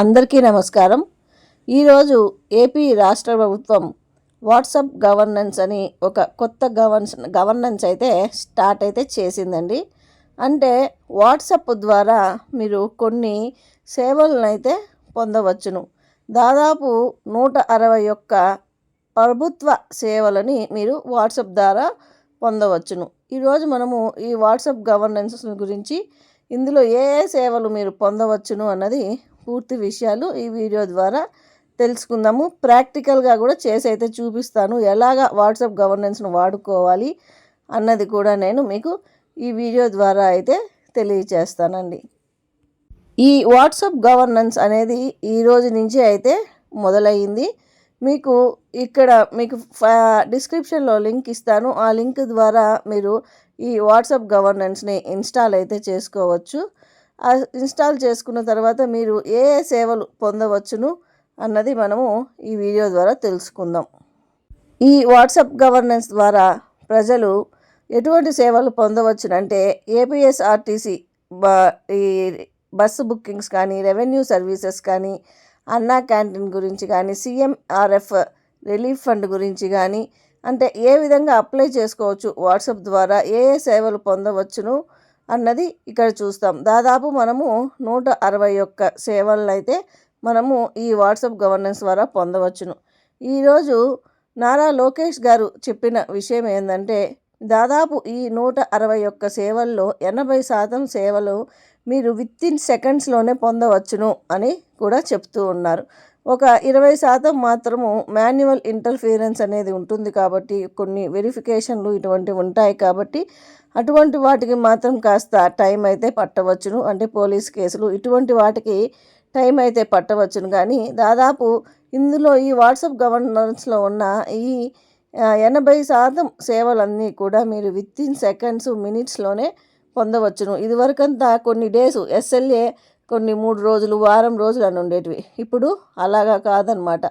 అందరికీ నమస్కారం. ఈరోజు ఏపీ రాష్ట్ర ప్రభుత్వం వాట్సాప్ గవర్నెన్స్ అని ఒక కొత్త గవర్నెన్స్ గవర్నెన్స్ అయితే స్టార్ట్ అయితే చేసిందండి. అంటే వాట్సాప్ ద్వారా మీరు కొన్ని సేవలను అయితే పొందవచ్చును. దాదాపు నూట అరవై ఒక్క ప్రభుత్వ సేవలని మీరు వాట్సాప్ ద్వారా పొందవచ్చును. ఈరోజు మనము ఈ వాట్సాప్ గవర్నెన్స్ గురించి ఇందులో ఏ ఏ సేవలు మీరు పొందవచ్చును అన్నది పూర్తి విషయాలు ఈ వీడియో ద్వారా తెలుసుకుందాము. ప్రాక్టికల్గా కూడా చేసి అయితే చూపిస్తాను. ఎలాగ వాట్సాప్ గవర్నెన్స్ను వాడుకోవాలి అన్నది కూడా నేను మీకు ఈ వీడియో ద్వారా అయితే తెలియచేస్తానండి. ఈ వాట్సాప్ గవర్నెన్స్ అనేది ఈ రోజు నుంచి అయితే మొదలయ్యింది. మీకు ఇక్కడ మీకు డిస్క్రిప్షన్లో లింక్ ఇస్తాను. ఆ లింక్ ద్వారా మీరు ఈ వాట్సాప్ గవర్నెన్స్ని ఇన్స్టాల్ అయితే చేసుకోవచ్చు. ఇన్స్టాల్ చేసుకున్న తర్వాత మీరు ఏ ఏ సేవలు పొందవచ్చును అన్నది మనము ఈ వీడియో ద్వారా తెలుసుకుందాం. ఈ వాట్సాప్ గవర్నెన్స్ ద్వారా ప్రజలు ఎటువంటి సేవలు పొందవచ్చునంటే ఏపీఎస్ఆర్టీసీ బ ఈ బస్సు బుకింగ్స్ కానీ రెవెన్యూ సర్వీసెస్ కానీ అన్నా క్యాంటీన్ గురించి కానీ సీఎంఆర్ఎఫ్ రిలీఫ్ ఫండ్ గురించి కానీ అంటే ఏ విధంగా అప్లై చేసుకోవచ్చు వాట్సాప్ ద్వారా ఏ ఏ సేవలు పొందవచ్చును అన్నది ఇక్కడ చూస్తాం. దాదాపు మనము నూట అరవై ఒక్క సేవలను అయితే మనము ఈ వాట్సాప్ గవర్నెన్స్ ద్వారా పొందవచ్చును. ఈరోజు నారా లోకేష్ గారు చెప్పిన విషయం ఏంటంటే దాదాపు ఈ నూట అరవై ఒక్క సేవల్లో ఎనభై శాతం సేవలు మీరు విత్ ఇన్ సెకండ్స్లోనే పొందవచ్చును అని కూడా చెప్తూ ఉన్నారు. ఒక ఇరవై శాతం మాత్రము మాన్యువల్ ఇంటర్ఫీరెన్స్ అనేది ఉంటుంది కాబట్టి కొన్ని వెరిఫికేషన్లు ఇటువంటివి ఉంటాయి కాబట్టి అటువంటి వాటికి మాత్రం కాస్త టైం అయితే పట్టవచ్చును. అంటే పోలీస్ కేసులు ఇటువంటి వాటికి టైం అయితే పట్టవచ్చును. కానీ దాదాపు ఇందులో ఈ వాట్సాప్ గవర్నెన్స్లో ఉన్న ఈ ఎనభై శాతం సేవలన్నీ కూడా మీరు విత్ ఇన్ సెకండ్స్ మినిట్స్లోనే పొందవచ్చును. ఇదివరకంతా కొన్ని డేస్ ఎస్ఎల్ఏ కొన్ని మూడు రోజులు వారం రోజులు అని ఉండేటివి. ఇప్పుడు అలాగా కాదనమాట.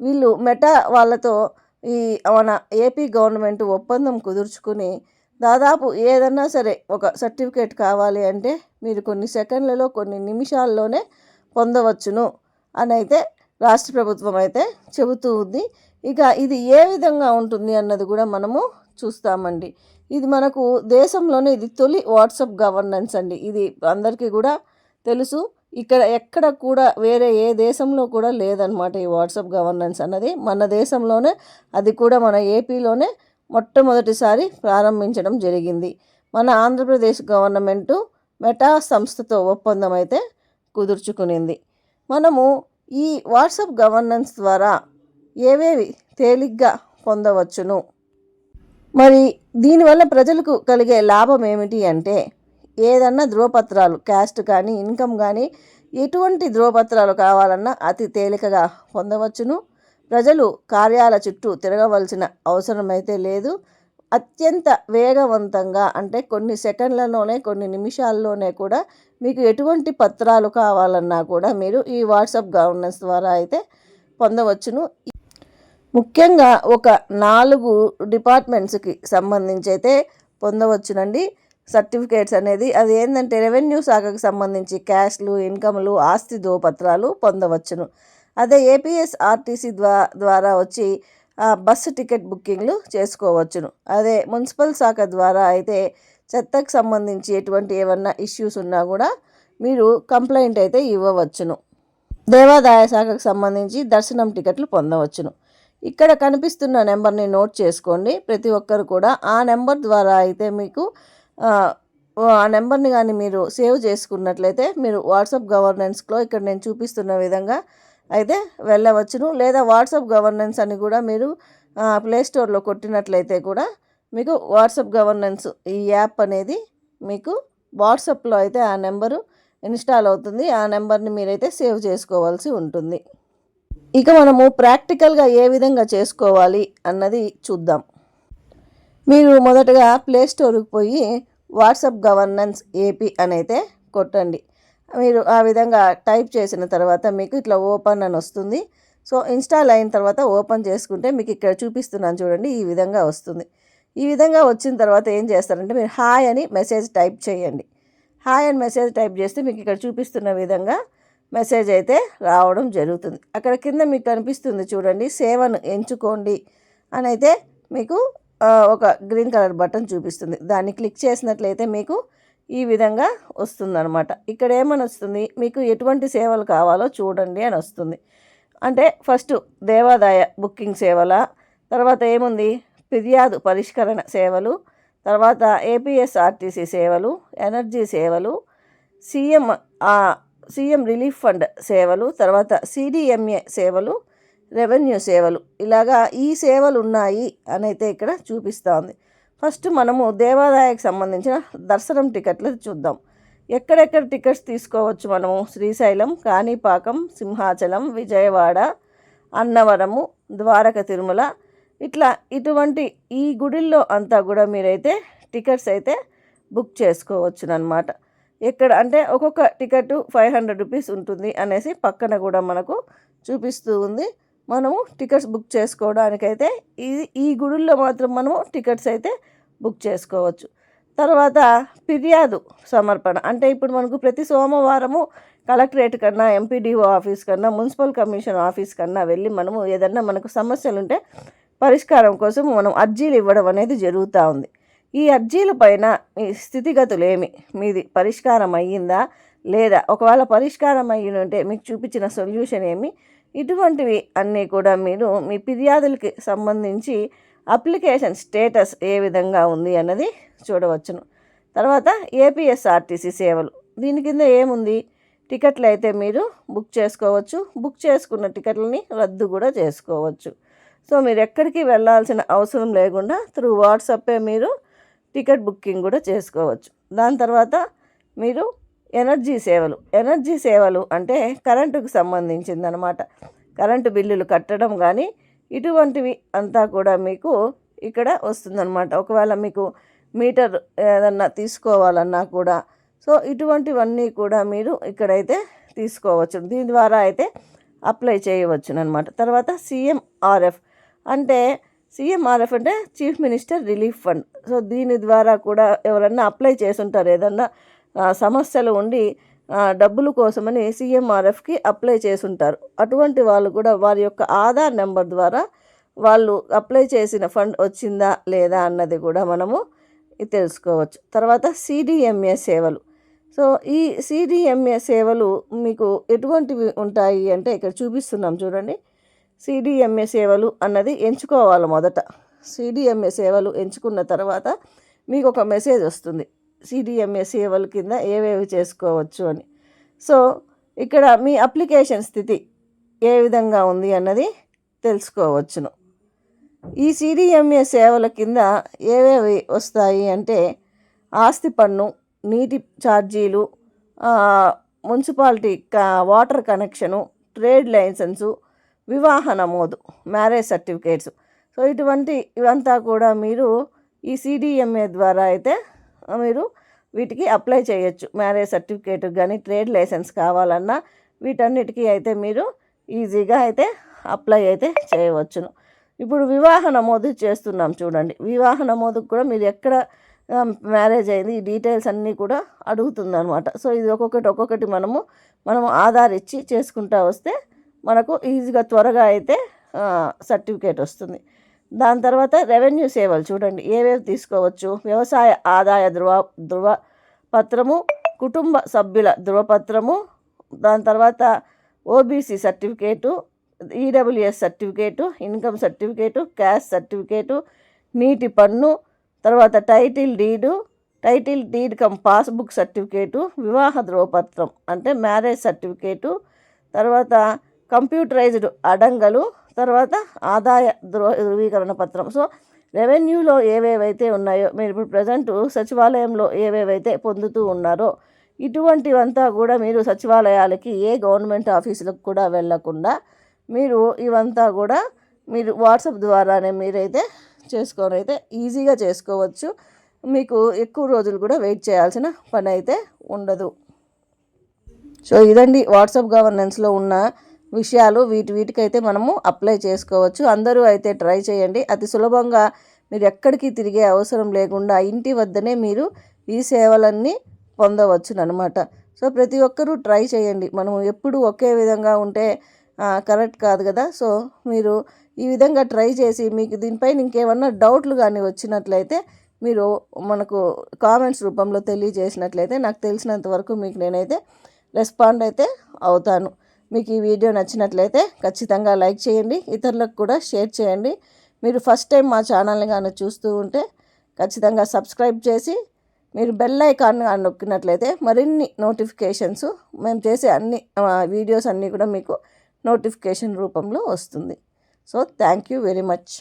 వీళ్ళు మెటా వాళ్ళతో ఈ మన ఏపీ గవర్నమెంట్ ఒప్పందం కుదుర్చుకుని దాదాపు ఏదన్నా సరే ఒక సర్టిఫికేట్ కావాలి అంటే మీరు కొన్ని సెకండ్లలో కొన్ని నిమిషాల్లోనే పొందవచ్చును అని అయితే రాష్ట్ర ప్రభుత్వం అయితే చెబుతూ ఉంది. ఇక ఇది ఏ విధంగా ఉంటుంది అన్నది కూడా మనము చూస్తామండి. ఇది మనకు దేశంలోనే ఇది తొలి వాట్సాప్ గవర్నెన్స్ అండి. ఇది అందరికీ కూడా తెలుసు. ఇక్కడ ఎక్కడ కూడా వేరే ఏ దేశంలో కూడా లేదనమాట ఈ వాట్సాప్ గవర్నెన్స్ అన్నది. మన దేశంలోనే అది కూడా మన ఏపీలోనే మొట్టమొదటిసారి ప్రారంభించడం జరిగింది. మన ఆంధ్రప్రదేశ్ గవర్నమెంటు మెటా సంస్థతో ఒప్పందం అయితే కుదుర్చుకునింది. మనము ఈ వాట్సాప్ గవర్నెన్స్ ద్వారా ఏవేవి తేలిగ్గా పొందవచ్చును? మరి దీనివల్ల ప్రజలకు కలిగే లాభం ఏమిటి అంటే ఏదన్నా ధ్రువపత్రాలు క్యాస్ట్ కానీ ఇన్కమ్ కానీ ఎటువంటి ధ్రువపత్రాలు కావాలన్నా అతి తేలికగా పొందవచ్చును. ప్రజలు కార్యాల చుట్టూ తిరగవలసిన అవసరమైతే లేదు. అత్యంత వేగవంతంగా అంటే కొన్ని సెకండ్లలోనే కొన్ని నిమిషాల్లోనే కూడా మీకు ఎటువంటి పత్రాలు కావాలన్నా కూడా మీరు ఈ వాట్సాప్ గవర్నెన్స్ ద్వారా అయితే పొందవచ్చును. ముఖ్యంగా ఒక నాలుగు డిపార్ట్మెంట్స్కి సంబంధించి అయితే పొందవచ్చునండి. సర్టిఫికేట్స్ అనేది అది ఏంటంటే రెవెన్యూ శాఖకు సంబంధించి క్యాష్లు ఇన్కమ్లు ఆస్తి ధృవపత్రాలు పొందవచ్చును. అదే ఏపీఎస్ ఆర్టీసీ ద్వా ద్వారా వచ్చి బస్సు టికెట్ బుకింగ్లు చేసుకోవచ్చును. అదే మున్సిపల్ శాఖ ద్వారా అయితే చెత్తకు సంబంధించి ఎటువంటి ఏమన్నా ఇష్యూస్ ఉన్నా కూడా మీరు కంప్లైంట్ అయితే ఇవ్వవచ్చును. దేవాదాయ శాఖకు సంబంధించి దర్శనం టికెట్లు పొందవచ్చును. ఇక్కడ కనిపిస్తున్న నెంబర్ని నోట్ చేసుకోండి. ప్రతి ఒక్కరు కూడా ఆ నెంబర్ ద్వారా అయితే మీకు ఆ నెంబర్ని కానీ మీరు సేవ్ చేసుకున్నట్లయితే మీరు వాట్సాప్ గవర్నెన్స్లో ఇక్కడ నేను చూపిస్తున్న విధంగా అయితే వెళ్ళవచ్చును. లేదా వాట్సాప్ గవర్నెన్స్ అని కూడా మీరు ప్లే స్టోర్లో కొట్టినట్లయితే కూడా మీకు వాట్సాప్ గవర్నెన్స్ ఈ యాప్ అనేది మీకు వాట్సాప్లో అయితే ఆ నెంబరు ఇన్స్టాల్ అవుతుంది. ఆ నెంబర్ని మీరైతే సేవ్ చేసుకోవాల్సి ఉంటుంది. ఇక మనము ప్రాక్టికల్గా ఏ విధంగా చేసుకోవాలి అన్నది చూద్దాం. మీరు మొదటగా ప్లే స్టోర్కి పోయి వాట్సాప్ గవర్నెన్స్ ఏపీ అని అయితే కొట్టండి. మీరు ఆ విధంగా టైప్ చేసిన తర్వాత మీకు ఇట్లా ఓపెన్ అని వస్తుంది. సో ఇన్స్టాల్ అయిన తర్వాత ఓపెన్ చేసుకుంటే మీకు ఇక్కడ చూపిస్తున్నాను చూడండి ఈ విధంగా వస్తుంది. ఈ విధంగా వచ్చిన తర్వాత ఏం చేస్తారంటే మీరు హాయ్ అని మెసేజ్ టైప్ చేయండి. హాయ్ అని మెసేజ్ టైప్ చేస్తే మీకు ఇక్కడ చూపిస్తున్న విధంగా మెసేజ్ అయితే రావడం జరుగుతుంది. అక్కడ కింద మీకు కనిపిస్తుంది చూడండి సేవను ఎంచుకోండి అని అయితే మీకు ఒక గ్రీన్ కలర్ బటన్ చూపిస్తుంది. దాన్ని క్లిక్ చేసినట్లయితే మీకు ఈ విధంగా వస్తుందన్నమాట. ఇక్కడ ఏమని వస్తుంది మీకు ఎటువంటి సేవలు కావాలో చూడండి అని వస్తుంది. అంటే ఫస్ట్ దేవాదాయ బుకింగ్ సేవల? తర్వాత ఏముంది? ఫిర్యాదు పరిష్కరణ సేవలు. తర్వాత ఏపీఎస్ఆర్టీసీ సేవలు ఎనర్జీ సేవలు సీఎం సీఎం రిలీఫ్ ఫండ్ సేవలు తర్వాత సిడిఎంఏ సేవలు రెవెన్యూ సేవలు. ఇలాగా ఈ సేవలు ఉన్నాయి అని అయితే ఇక్కడ చూపిస్తూ ఉంది. ఫస్ట్ మనము దేవాదాయకు సంబంధించిన దర్శనం టికెట్లు చూద్దాం. ఎక్కడెక్కడ టికెట్స్ తీసుకోవచ్చు మనము? శ్రీశైలం కాణిపాకం సింహాచలం విజయవాడ అన్నవరము ద్వారక తిరుమల. ఇట్లా ఇటువంటి ఈ గుడిల్లో అంతా కూడా మీరైతే టికెట్స్ అయితే బుక్ చేసుకోవచ్చునమాట ఎక్కడ అంటే ఒక్కొక్క టికెట్ ఫైవ్ హండ్రెడ్ రూపీస్ ఉంటుంది అనేసి పక్కన కూడా మనకు చూపిస్తూ ఉంది. మనము టికెట్స్ బుక్ చేసుకోవడానికైతే ఈ ఈ గుడుల్లో మాత్రం మనము టికెట్స్ అయితే బుక్ చేసుకోవచ్చు. తర్వాత ఫిర్యాదు సమర్పణ. అంటే ఇప్పుడు మనకు ప్రతి సోమవారము కలెక్టరేట్ కన్నా ఎంపీడీఓ ఆఫీస్ కన్నా మున్సిపల్ కమిషన్ ఆఫీస్ కన్నా వెళ్ళి మనము ఏదన్నా మనకు సమస్యలు ఉంటే పరిష్కారం కోసం మనం అర్జీలు ఇవ్వడం అనేది జరుగుతూ ఉంది. ఈ అర్జీల పైన మీ స్థితిగతులు ఏమి? మీది పరిష్కారం అయ్యిందా లేదా? ఒకవేళ పరిష్కారం అయ్యి ఉంటే మీకు చూపించిన సొల్యూషన్ ఏమి? ఇటువంటివి అన్నీ కూడా మీరు మీ ఫిర్యాదులకి సంబంధించి అప్లికేషన్ స్టేటస్ ఏ విధంగా ఉంది అన్నది చూడవచ్చును. తర్వాత ఏపీఎస్ఆర్టీసీ సేవలు. దీని కింద ఏముంది? టికెట్లు అయితే మీరు బుక్ చేసుకోవచ్చు. బుక్ చేసుకున్న టికెట్లని రద్దు కూడా చేసుకోవచ్చు. సో మీరు ఎక్కడికి వెళ్ళాల్సిన అవసరం లేకుండా త్రూ వాట్సాపే మీరు టికెట్ బుకింగ్ కూడా చేసుకోవచ్చు. దాని తర్వాత మీరు ఎనర్జీ సేవలు. ఎనర్జీ సేవలు అంటే కరెంటుకు సంబంధించింది అనమాట కరెంటు బిల్లులు కట్టడం కానీ ఇటువంటివి అంతా కూడా మీకు ఇక్కడ వస్తుందన్నమాట. ఒకవేళ మీకు మీటర్ ఏదన్నా తీసుకోవాలన్నా కూడా. సో ఇటువంటివన్నీ కూడా మీరు ఇక్కడైతే తీసుకోవచ్చు. దీని ద్వారా అయితే అప్లై చేయవచ్చు అనమాట తర్వాత సీఎంఆర్ఎఫ్. అంటే సిఎంఆర్ఎఫ్ అంటే chief minister relief fund. So దీని ద్వారా కూడా ఎవరన్నా అప్లై చేసుంటారు. ఏదన్నా సమస్యలు ఉండి డబ్బులు డబ్బుల కోసమని సీఎంఆర్ఎఫ్కి అప్లై చేసుంటారు. అటువంటి వాళ్ళు కూడా వారి యొక్క ఆధార్ నెంబర్ ద్వారా వాళ్ళు అప్లై చేసిన ఫండ్ వచ్చిందా లేదా అన్నది కూడా మనము తెలుసుకోవచ్చు. తర్వాత సిడిఎంఏ సేవలు. సో ఈ సిడిఎంఏ సేవలు మీకు ఎటువంటివి ఉంటాయి అంటే ఇక్కడ చూపిస్తున్నాం చూడండి. సిడిఎంఏ సేవలు అన్నది ఎంచుకోవాలి మొదట. సిడిఎంఏ సేవలు ఎంచుకున్న తర్వాత మీకు ఒక మెసేజ్ వస్తుంది. సిడిఎంఏ సేవల కింద ఏవేవి చేసుకోవచ్చు అని. సో ఇక్కడ మీ అప్లికేషన్ స్థితి ఏ విధంగా ఉంది అన్నది తెలుసుకోవచ్చును. ఈ సిడిఎంఏ సేవల కింద ఏవేవి వస్తాయి అంటే ఆస్తి పన్ను నీటి ఛార్జీలు మున్సిపాలిటీ క- వాటర్ కనెక్షను ట్రేడ్ లైసెన్సు వివాహ నమోదు మ్యారేజ్ సర్టిఫికేట్స్. సో ఇటువంటి ఇవంతా కూడా మీరు ఈ సిడిఎంఏ ద్వారా అయితే మీరు వీటికి అప్లై చేయొచ్చు. మ్యారేజ్ సర్టిఫికేట్ కానీ ట్రేడ్ లైసెన్స్ కావాలన్నా వీటన్నిటికీ అయితే మీరు ఈజీగా అయితే అప్లై అయితే చేయవచ్చును. ఇప్పుడు వివాహ నమోదు చేస్తున్నాం చూడండి. వివాహ నమోదుకు కూడా మీరు ఎక్కడ మ్యారేజ్ అయింది ఈ డీటెయిల్స్ అన్నీ కూడా అడుగుతుంది అనమాట సో ఇది ఒక్కొక్కటి ఒక్కొక్కటి మనము మనము ఆధార్ ఇచ్చి చేసుకుంటా వస్తే మనకు ఈజీగా త్వరగా అయితే సర్టిఫికేట్ వస్తుంది. దాని తర్వాత రెవెన్యూ సేవలు చూడండి. ఏవేవి తీసుకోవచ్చు? వ్యవసాయ ఆదాయ ధృవ ధృవ పత్రము కుటుంబ సభ్యుల ధృవపత్రము దాని తర్వాత OBC certificate EWS certificate income certificate caste certificate నీటి పన్ను తర్వాత title deed title deed cum passbook certificate వివాహ ధృవపత్రం అంటే మ్యారేజ్ సర్టిఫికేటు తర్వాత కంప్యూటరైజ్డ్ అడంగలు తర్వాత ఆదాయ ధృవ ధృవీకరణ పత్రం. సో రెవెన్యూలో ఏవేవైతే ఉన్నాయో మీరు ఇప్పుడు ప్రజెంట్ సచివాలయంలో ఏవేవైతే పొందుతూ ఉన్నారో ఇటువంటివంతా కూడా మీరు సచివాలయాలకి ఏ గవర్నమెంట్ ఆఫీసులకు కూడా వెళ్ళకుండా మీరు ఇవంతా కూడా మీరు వాట్సాప్ ద్వారానే మీరైతే చేసుకొని అయితే ఈజీగా చేసుకోవచ్చు. మీకు ఎక్కువ రోజులు కూడా వెయిట్ చేయాల్సిన పని అయితే ఉండదు. సో ఇదండి వాట్సాప్ గవర్నెన్స్లో ఉన్న విషయాలు వీటి వీటికైతే మనము అప్లై చేసుకోవచ్చు. అందరూ అయితే ట్రై చేయండి. అతి సులభంగా మీరు ఎక్కడికి తిరిగే అవసరం లేకుండా ఇంటి వద్దనే మీరు ఈ సేవలన్నీ పొందవచ్చునమాట సో ప్రతి ఒక్కరూ ట్రై చేయండి. మనం ఎప్పుడు ఒకే విధంగా ఉంటే కరెక్ట్ కాదు కదా. సో మీరు ఈ విధంగా ట్రై చేసి మీకు దీనిపైన ఇంకేమన్నా డౌట్లు కానీ వచ్చినట్లయితే మీరు మనకు కామెంట్స్ రూపంలో తెలియజేసినట్లయితే నాకు తెలిసినంత వరకు మీకు నేనైతే రెస్పాండ్ అయితే అవుతాను. మీకు ఈ వీడియో నచ్చినట్లయితే ఖచ్చితంగా లైక్ చేయండి ఇతరులకు కూడా షేర్ చేయండి. మీరు ఫస్ట్ టైం మా ఛానల్ని కానీ చూస్తూ ఉంటే ఖచ్చితంగా సబ్స్క్రైబ్ చేసి మీరు బెల్ ఐకాన్ కానీ నొక్కినట్లయితే మరిన్ని నోటిఫికేషన్స్ మేము చేసే అన్ని వీడియోస్ అన్నీ కూడా మీకు నోటిఫికేషన్ రూపంలో వస్తుంది. So thank you very much.